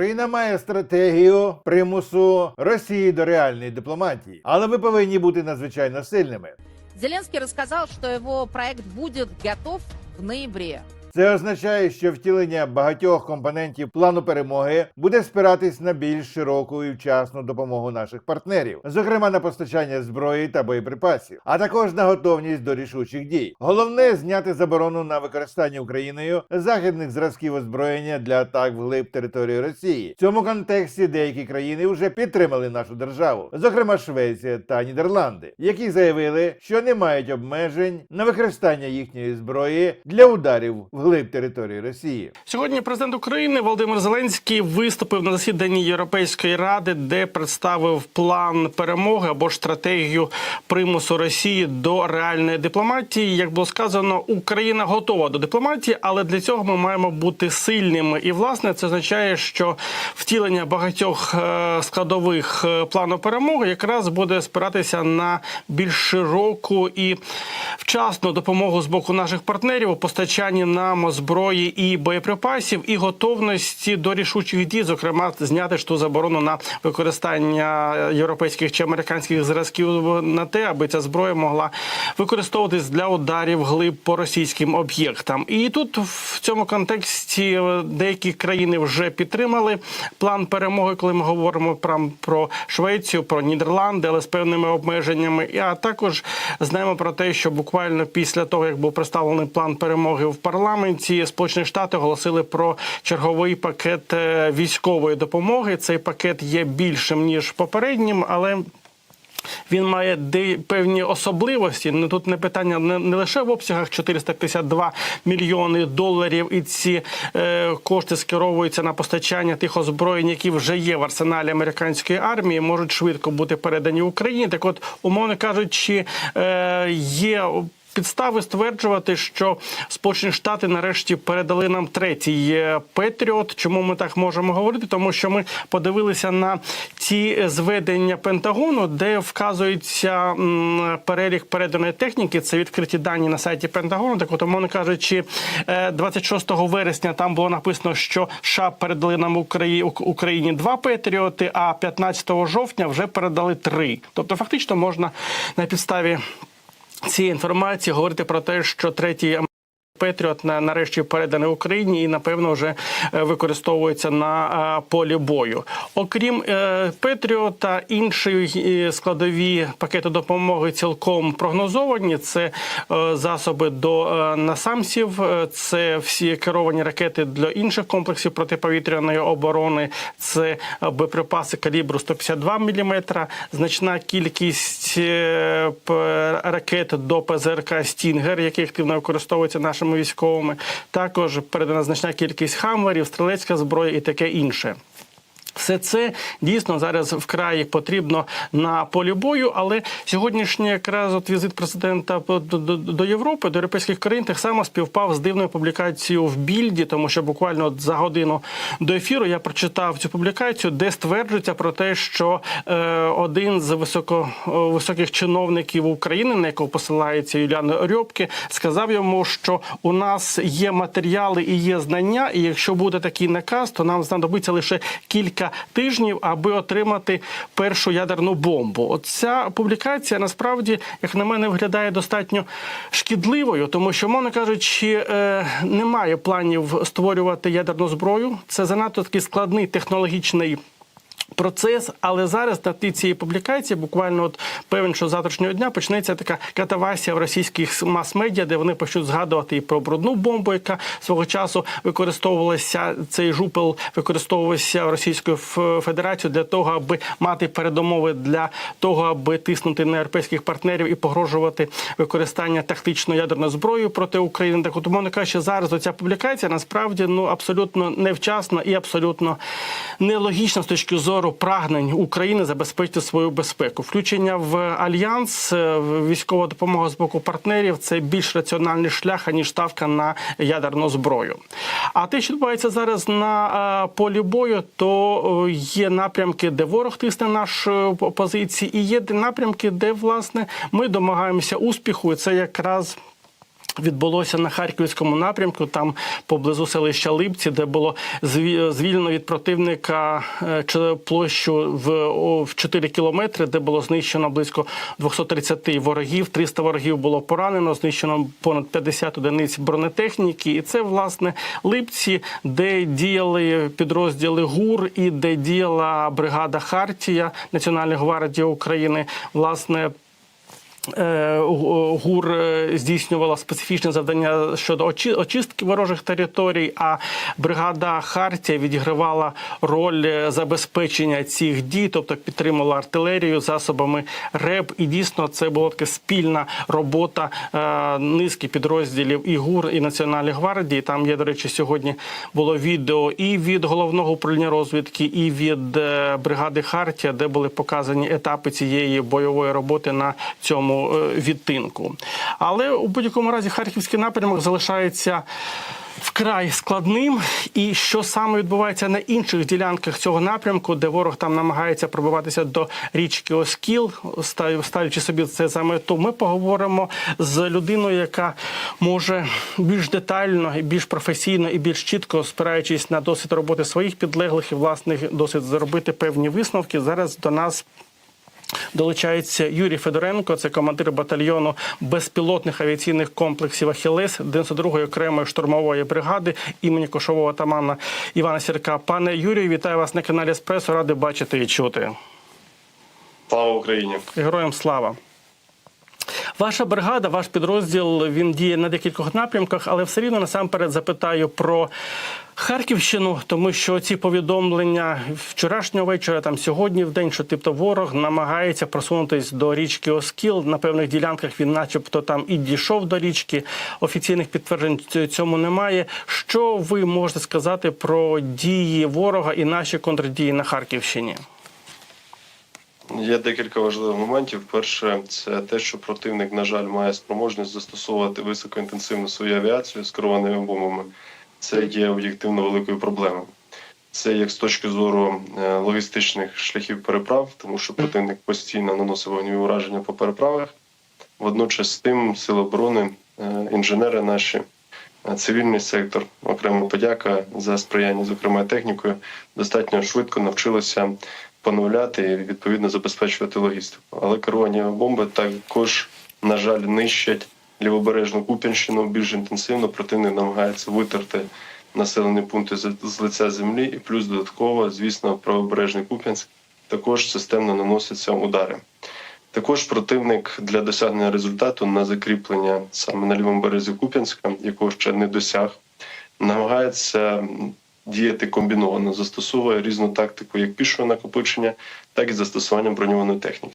Україна має стратегію примусу Росії до реальної дипломатії, але ми повинні бути надзвичайно сильними. Зеленський розказав, що його проект буде готов в ноябре. Це означає, що втілення багатьох компонентів плану перемоги буде спиратись на більш широку і вчасну допомогу наших партнерів, зокрема на постачання зброї та боєприпасів, а також на готовність до рішучих дій. Головне зняти заборону на використання Україною західних зразків озброєння для атак вглиб території Росії. В цьому контексті деякі країни вже підтримали нашу державу, зокрема Швеція та Нідерланди, які заявили, що не мають обмежень на використання їхньої зброї для ударів вглиб території Росії. Сьогодні президент України Володимир Зеленський виступив на засіданні Європейської ради, де представив план перемоги або ж стратегію примусу Росії до реальної дипломатії. Як було сказано, Україна готова до дипломатії, але для цього ми маємо бути сильними. І власне це означає, що втілення багатьох е, складових е, плану перемоги якраз буде спиратися на більш широку і вчасну допомогу з боку наших партнерів у постачанні нам зброї і боєприпасів, і готовності до рішучих дій, зокрема зняти ж ту заборону на використання європейських чи американських зразків на те, аби ця зброя могла використовуватись для ударів глиб по російським об'єктам. І тут в цьому контексті е, деякі країни вже підтримали план перемоги, коли ми говоримо про, Швецію, про Нідерланди, але з певними обмеженнями. А також знаємо про те, що буквально після того, як був представлений план перемоги в парламенті, Сполучені Штати оголосили про черговий пакет е, військової допомоги. Цей пакет є більшим ніж попереднім, але він має де певні особливості. Ну тут не питання не, не лише в обсягах 452 мільйони доларів, і ці е, кошти скеровуються на постачання тих озброєнь, які вже є в арсеналі американської армії, можуть швидко бути передані Україні. Так, от, умовно кажучи, е, є. Підстави стверджувати, що Сполучені Штати нарешті передали нам третій е, Петріот. Чому ми так можемо говорити? Тому що ми подивилися на ті зведення Пентагону, де вказується перелік переданої техніки. Це відкриті дані на сайті Пентагону. Так, от, умовно кажучи, е, 26 вересня там було написано, що США передали нам Украї... Україні два Петріоти, а 15 жовтня вже передали три. Тобто, фактично можна на підставі цієї інформації говорити про те, що третій Петріот нарешті переданий Україні і напевно вже е, використовується на е, полі бою. Окрім е, Петріота, інші складові пакети допомоги цілком прогнозовані. Це засоби до насамсів, це всі керовані ракети для інших комплексів протиповітряної оборони, це боєприпаси калібру 152 мм, значна кількість ракет до ПЗРК Стінгер, які активно використовуються нашими військовими. Також передана значна кількість хаммерів, стрілецька зброя і таке інше. Все це дійсно зараз вкрай потрібно на полі бою, але сьогоднішній якраз от візит президента до, Європи, до європейських країн так само співпав з дивною публікацією в більді, тому що буквально за годину до ефіру я прочитав цю публікацію, де стверджується про те, що е, один з високо, високих чиновників України, на якого посилається Юліан Рьобки, сказав йому, що у нас є матеріали і є знання, і якщо буде такий наказ, то нам знадобиться лише кілька тижнів, аби отримати першу ядерну бомбу. Оця публікація насправді, як на мене, виглядає достатньо шкідливою, тому що, мовно кажучи, е, немає планів створювати ядерну зброю. Це занадто такий складний технологічний. Процес, але зараз на тлі цієї публікації, буквально от певен, що завтрашнього дня почнеться така катавасія в російських мас-медіа, де вони почнуть згадувати і про брудну бомбу, яка свого часу використовувалася. Цей жупел використовувався Російською Федерацією для того, аби мати передумови для того, аби тиснути на європейських партнерів і погрожувати використання тактичної ядерної зброї проти України. Так, от, умовно кажучи, зараз оця публікація насправді ну абсолютно невчасна і абсолютно нелогічна з точки зору прагнень України забезпечити свою безпеку. Включення в альянс, е, військова допомога з боку партнерів це більш раціональний шлях аніж ставка на ядерну зброю. А те, що відбувається зараз на е, полі бою, то е, є напрямки, де ворог тисне наші позиції, і є напрямки, де власне ми домагаємося успіху. І це якраз відбулося на харківському напрямку, там поблизу селища Липці, де було зві- звільнено від противника е, площу в 4 кілометри, де було знищено близько 230 ворогів. 300 ворогів було поранено, знищено понад 50 одиниць бронетехніки. І це власне Липці, де діяли підрозділи ГУР і де діяла бригада Хартія Національної гвардії України. Власне. Е, ГУР е, здійснювала специфічне завдання щодо очи- очистки ворожих територій, а бригада Хартія відігравала роль е, забезпечення цих дій, тобто підтримувала артилерію засобами РЕБ. І дійсно це була така спільна робота низки підрозділів і ГУР, і Національної гвардії. Там є, до речі, сьогодні було відео і від головного управління розвідки, і від бригади Хартія, де були показані етапи цієї бойової роботи на цьому е, відтинку. Але у будь-якому разі харківський напрямок залишається. Вкрай складним, і що саме відбувається на інших ділянках цього напрямку, де ворог там намагається пробиватися до річки Оскіл, ставлячи собі це за мету. Ми поговоримо з людиною, яка може більш детально, більш професійно і більш чітко, спираючись на досвід роботи своїх підлеглих і власних досвід зробити певні висновки. Зараз до нас Долучається Юрій Федоренко, це командир батальйону безпілотних авіаційних комплексів Ахілес 92-ї окремої штурмової бригади імені кошового атамана Івана Сірка. Пане Юрію, вітаю вас на каналі Еспресо. Радий бачити і чути. Слава Україні! Героям слава. Ваша бригада, ваш підрозділ, він діє на декількох напрямках, але все рівно насамперед запитаю про Харківщину, тому що ці повідомлення вчорашнього вечора, там сьогодні в день, що тобто ворог намагається просунутись до річки Оскіл. На певних ділянках він, начебто, там і дійшов до річки. Офіційних підтверджень цьому немає. Що ви можете сказати про дії ворога і наші контрдії на Харківщині? Є декілька важливих моментів. Перше, це те, що противник, на жаль, має спроможність застосовувати високоінтенсивну свою авіацію з керованими бомбами. Це є об'єктивно великою проблемою. Це як з точки зору е, логістичних шляхів переправ, тому що противник постійно наносив вогневі ураження по переправах. Водночас з тим сили оборони, е, інженери наші, е, цивільний сектор, окрема подяка за сприяння, зокрема технікою, достатньо швидко навчилися поновляти і відповідно забезпечувати логістику. Але керовані бомби також, на жаль, нищать лівобережну Куп'янщину більш інтенсивно. Противник намагається витерти населені пункти з, лиця землі, і плюс додатково, звісно, правобережний Куп'янськ також системно наносяться удари. Також противник для досягнення результату на закріплення саме на лівому березі Куп'янська, якого ще не досяг, намагається діяти комбіновано, застосовує різну тактику як пішого накопичення, так і застосування броньованої техніки.